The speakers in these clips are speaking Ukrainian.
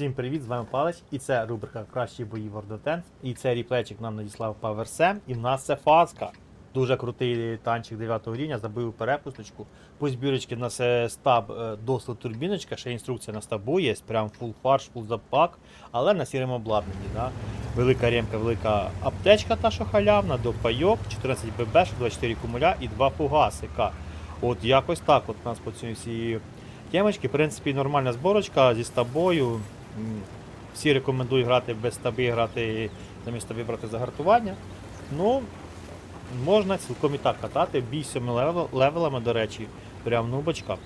Всім привіт, з вами Палич, і це рубрика Кращі бої of Tanks. І це ріплечик нам надіслав PowerSem, і в нас це фаска. Дуже крутий танчик 9 рівня, забив перепусточку. По збірочці у нас стаб е, досить турбіночка, ще інструкція на стабу є, прям фул фарш, фул запак, але на сірому обладнанні. Да? Велика ремка, велика аптечка, та що халявна, до пайок, 14 ББ, 24 кумуля і 2 фугасика. От якось так от у нас по цій всій Темочки, в принципі, нормальна зборочка зі стабою. Всі рекомендують грати без стаби, грати замість стаби брати загартування. Ну, можна цілком і так катати. Бій 7 левелами, до речі, прям нубочка.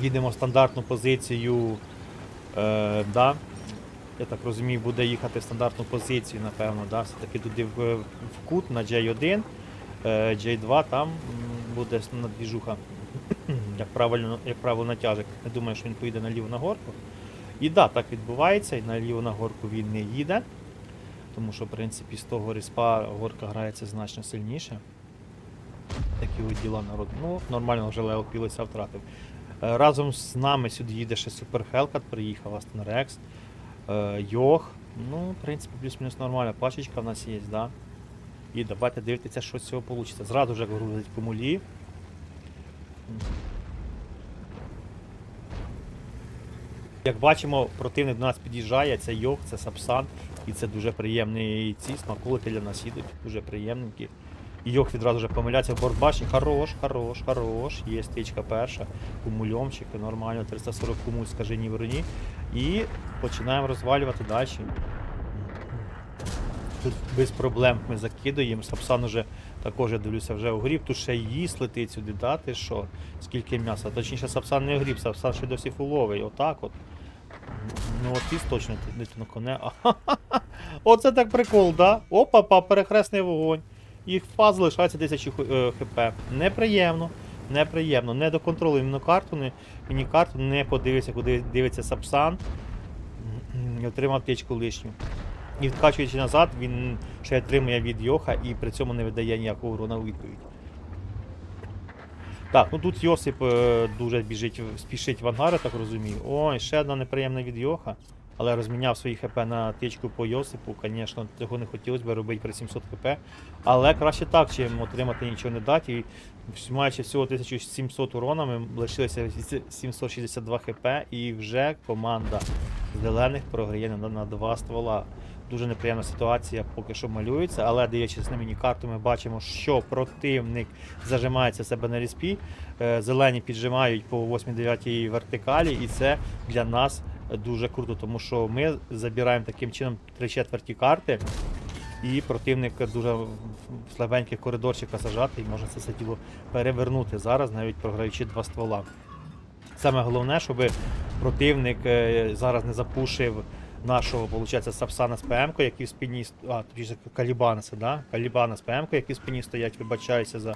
Їдемо в стандартну позицію. Е, да. Я так розумію, буде їхати в стандартну позицію, напевно. Да. Все-таки туди в, в кут на J1, е, J2 там буде надвіжуха як правильно, як правило, натяжик. Не думаю, що він поїде наліво на горку. І да, так відбувається, і наліво на горку він не їде. Тому що, в принципі, з того респа горка грається значно сильніше. Такі от діла народ. Ну, нормально вже Лео Пілося втратив. Е, Разом з нами сюди їде ще Супер Хелкат, приїхав Астон Рекс, е, Йох. Ну, в принципі, плюс-мінус нормальна пачечка в нас є, да? І давайте дивитися, що з цього вийде. Зразу вже грузить кумулі. Як бачимо, противник до нас під'їжджає, це Йох, це Сапсан, і це дуже приємний ці смаколики для нас їдуть, дуже приємненькі. І Йох відразу вже помиляється в бордбашні. Хорош, хорош, хорош. Є стичка перша, кумульомчик, нормально, 340 кумуль, скажи ні вороні. І починаємо розвалювати далі. Тут без проблем ми закидуємо. Сапсан уже також я дивлюся вже огріб. Тут ще їсть летить сюди, да, ти що? Скільки м'яса. Точніше, Сапсан не огріб, Сапсан ще досі фуловий. Отак от. Ну от із точно на коне. Оце так прикол, да? Опа, па, перехресний вогонь. Їх фаз лишається 1000 е, хп. Неприємно. Неприємно. Не доконтролює мінокарту, не, міні-карту, не подивився, куди дивиться Сапсан. І отримав аптечку лишню. І відкачуючи назад, він ще отримує від Йоха і при цьому не видає ніякого урона у відповідь. Так, ну тут Йосип е, дуже біжить, спішить в ангар, я так розумію. Ой, ще одна неприємна від Йоха. Але розміняв свої ХП на тичку по Йосипу. Звісно, цього не хотілося б робити при 700 ХП. Але краще так, чим отримати нічого не дати. І маючи всього 1700 урона, ми лишилися 762 хп, і вже команда зелених програє на, на два ствола. Дуже неприємна ситуація поки що малюється, але дивлячись на міні-карту, ми бачимо, що противник зажимається себе на ріспі. Е, Зелені піджимають по 8-9 вертикалі, і це для нас дуже круто, тому що ми забираємо таким чином 3 четверті карти. І противник дуже в слабеньких коридорчиках сажати і може це все діло перевернути зараз, навіть програючи два ствола. Саме головне, щоб противник е, зараз не запушив нашого, виходить, Сапсана з ПМ, який в спині, а, точніше, Калібанаса, да? Калібана з ПМ, які в спині стоять, вибачаюся за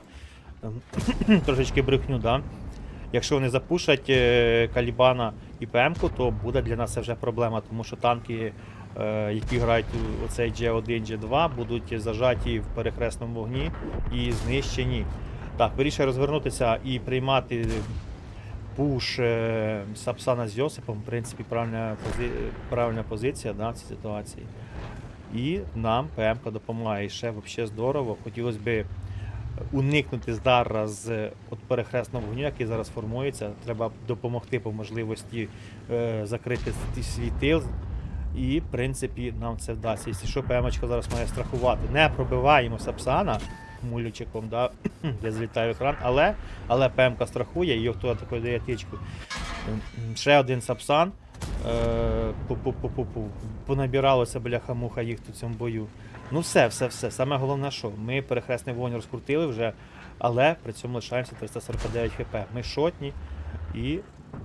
ем, трошечки брехню, да? Якщо вони запушать е, Калібана і ПМ, то буде для нас це вже проблема, тому що танки, е, які грають у оцей G1, G2, будуть зажаті в перехресному вогні і знищені. Так, вирішує розвернутися і приймати пуш Сапсана з Йосипом, в принципі, правильна, пози... правильна позиція да, в цій ситуації. І нам ПМК допомагає. І ще взагалі здорово. Хотілося б уникнути зараз е, от перехресного вогню, який зараз формується. Треба допомогти по можливості е, закрити свій тил. І, в принципі, нам це вдасться. Якщо що, ПМочка зараз має страхувати. Не пробиваємо Сапсана мулючиком, да, де злітає екран, але, але ПМК страхує, і хто такою дає тичку. Ще один Сапсан. Е, пу-пу-пу-пу-пу. Понабиралося бляха-муха їх тут в цьому бою. Ну все, все, все. Саме головне, що ми перехресний вогонь розкрутили вже, але при цьому лишаємося 349 хп. Ми шотні і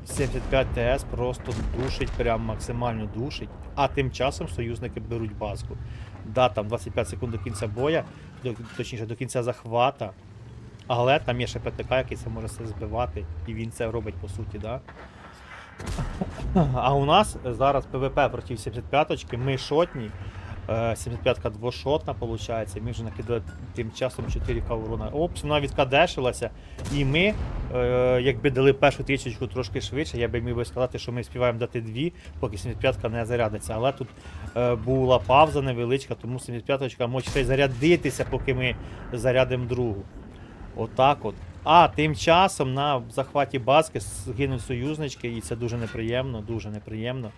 75 ТС просто душить, прям максимально душить. А тим часом союзники беруть базку. Да, там 25 секунд до кінця боя, до, точніше до кінця захвата. Але там є ще ПТК, який це може все збивати, і він це робить по суті, да? А у нас зараз ПВП проти 75-очки, ми шотні. Е, 75-ка двошотна, виходить. Ми вже накидали тим часом 4К урона. Опс, вона відкадешилася. І ми, е, якби дали першу тисячку трошки швидше, я би міг би сказати, що ми співаємо дати дві, поки 75-ка не зарядиться. Але тут е, була пауза невеличка, тому 75-ка може ще й зарядитися, поки ми зарядимо другу. Отак от. А тим часом на захваті баски згинуть союзнички, і це дуже неприємно, дуже неприємно.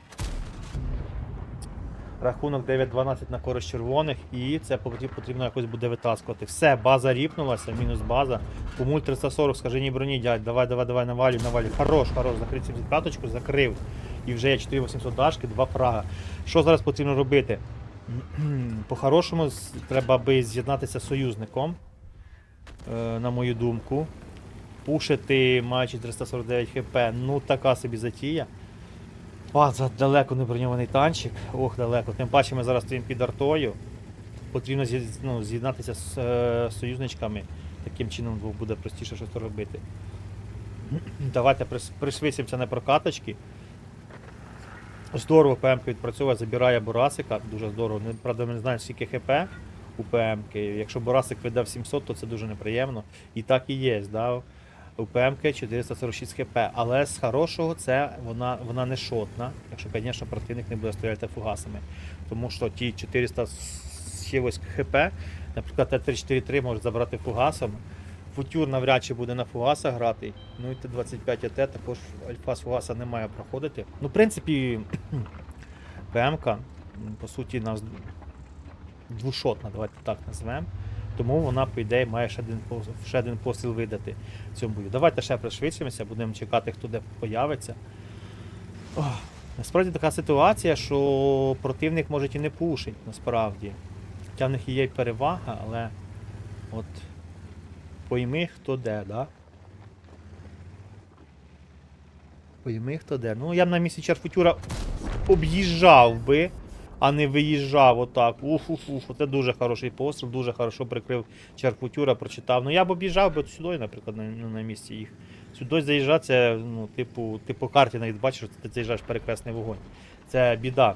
Рахунок 9-12 на користь червоних, і це потрібно, якось буде витаскувати. Все, база ріпнулася, мінус база. Кумуль 340, скажені броні, дядь, давай, давай, давай, навалюй, навалюй. Хорош, хорош, закрив 75-очку, закрив. І вже є 4800 дашки, 2 фрага. Що зараз потрібно робити? По-хорошому треба би з'єднатися з союзником, е, на мою думку. Пушити, маючи 349 хп, ну така собі затія. База далеко не броньований танчик. Ох, далеко. Тим паче ми зараз стоїмо під артою. Потрібно ну, з'єднатися з е, союзничками. Таким чином буде простіше щось робити. Давайте пришвидшимося на прокаточки. Здорово ПМК відпрацьовує, забирає Борасика. Дуже здорово. Правда, ми не знаємо, скільки ХП у ПМК. Якщо Борасик видав 700, то це дуже неприємно. І так і є. Да? У ПМК 446 хп. Але з хорошого це вона, вона не шотна, якщо, звісно, противник не буде стріляти фугасами. Тому що ті 400 хп, наприклад, Т-343 може забрати фугасом. Футюр навряд чи буде на фугаса грати. Ну і Т-25 АТ також альфа з фугаса не має проходити. Ну, в принципі, ПМК, по суті, нас двушотна, давайте так назвемо. Тому вона, по ідеї, має ще один, ще один постріл видати в цьому бою. Давайте ще пришвидшимося, будемо чекати, хто де появиться. Ох, насправді така ситуація, що противник може і не пушить, насправді. Хоча в них є й перевага, але от пойми, хто де, да? Пойми, хто де. Ну, я б на місці Чарфутюра об'їжджав би, а не виїжджав отак. уф уф уф Це дуже хороший постріл, дуже хорошо прикрив Чарфутюра, прочитав. Ну я б об'їжджав би сюди, наприклад, на, на, на місці їх. Сюди заїжджати, це, ну, типу, ти по карті навіть бачиш, що ти заїжджаєш в перехресний вогонь. Це біда.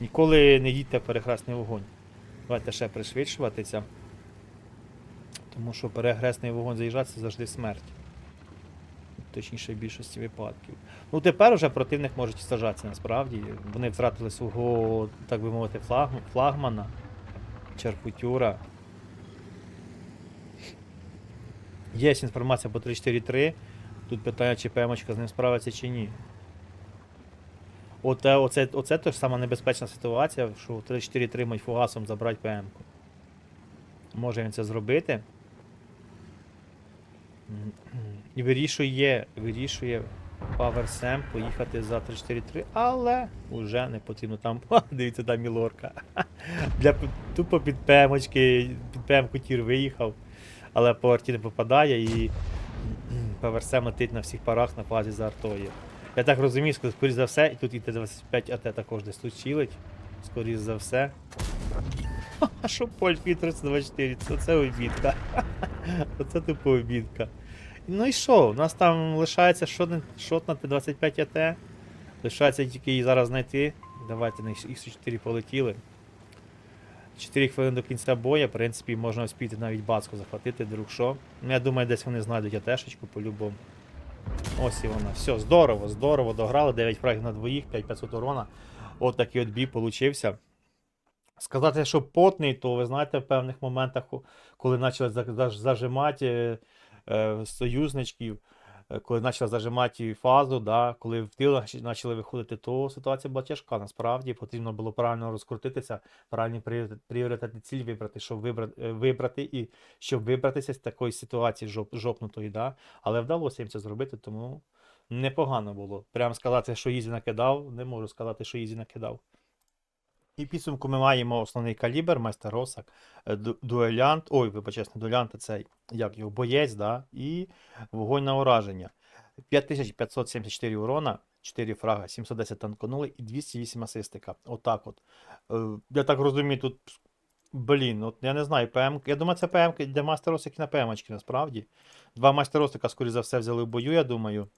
Ніколи не їдьте в перехресний вогонь. Давайте ще пришвидшуватися. Тому що перехресний вогонь заїжджати це завжди смерть. Точніше, в більшості випадків. Ну тепер уже противник може сажатися насправді. Вони втратили свого, так би мовити, флаг, флагмана, Чарпутюра. Є інформація по 343. Тут питання, чи ПМочка з ним справиться чи ні. Оте, оце, оце теж сама небезпечна ситуація, що 3-4 мають фугасом забрати ПМ-ку. Може він це зробити. І вирішує, вирішує PowerSam поїхати за 3-4-3, але вже не потрібно там. Ха, Дивіться, там Мілорка. Для тупо під ПМочки, під ПМ-ку тір виїхав, але по арті не попадає і PowerSam летить на всіх парах на фазі за артою. Я так розумію, ск- скоріш за все, і тут і Т-25 АТ також десь тут чилить. Скоріш за все. А що Поль 324? Це, обідка. Оце типу обідка. Ну і що? У нас там лишається шотна Т-25 АТ. Лишається тільки її зараз знайти. Давайте на Х4 полетіли. 4 хвилини до кінця бою, в принципі, можна успіти навіть бацку захватити, друг що. Ну, я думаю, десь вони знайдуть АТшечку по-любому. Ось і вона. Все, здорово, здорово, дограли. 9 фрагів на двоїх, 5500 урона. От такий от бій получився. Сказати, що потний, то ви знаєте, в певних моментах, коли почали за- за- зажимати е, союзничків, е, коли почали зажимати фазу, да, коли в тил почали виходити, то ситуація була тяжка. Насправді потрібно було правильно розкрутитися, правильні пріоритет- пріоритетні цілі вибрати, щоб вибрати, е, вибрати і щоб вибратися з такої ситуації жоп, жопнутої. Да. Але вдалося їм це зробити, тому непогано було. Прямо сказати, що Ізі накидав, не можу сказати, що Ізі накидав. І підсумку ми маємо основний калібр, майстер Росак, е, дуелянт, ой, вибачте, не дуелянт, а цей, як його, боєць, да, і вогонь на ураження. 5574 урона, 4 фрага, 710 танконули і 208 асистика. Отак от. Е, Я так розумію, тут, блін, от я не знаю, ПМ, я думаю, це ПМ для майстер Росики на ПМочки, насправді. Два майстер Росика, скоріше за все, взяли в бою, я думаю.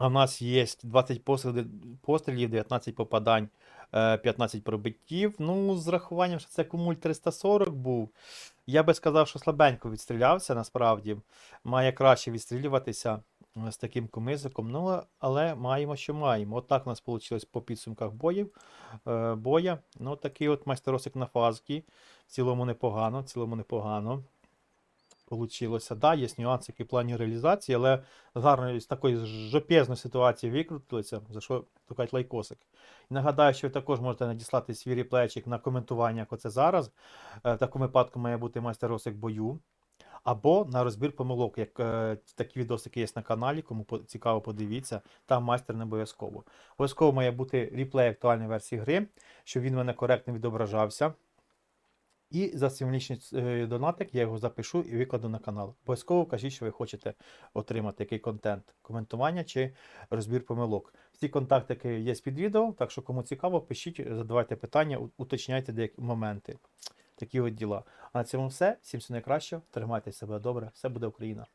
А в нас є 20 пострілів, пострілів 19 попадань. е, 15 пробиттів. Ну, з рахуванням, що це кумуль 340 був. Я би сказав, що слабенько відстрілявся насправді. Має краще відстрілюватися е, з таким комизиком. Ну, але маємо, що маємо. Отак у нас вийшло по підсумках боїв, е, боя. Ну, такий от майстеросик на фазки. В цілому непогано, в цілому непогано. Получилося. Да, є нюансики в плані реалізації, але гарно з такої жопезної ситуації викрутилися, за що тукать лайкосик. І нагадаю, що ви також можете надіслати свій реплейчик на коментування, як оце зараз. Е, В такому випадку має бути майстеросик бою. Або на розбір помилок, як е, такі відосики є на каналі, кому цікаво, подивіться, там майстер не обов'язково. Обов'язково має бути реплей актуальної версії гри, щоб він в мене коректно відображався. І за символічний е, донатик я його запишу і викладу на канал. Обов'язково кажіть, що ви хочете отримати який контент, коментування чи розбір помилок. Всі контакти є під відео, так що кому цікаво, пишіть, задавайте питання, уточняйте деякі моменти. Такі от діла. А на цьому все. Всім все найкраще. Тримайте себе добре, все буде Україна.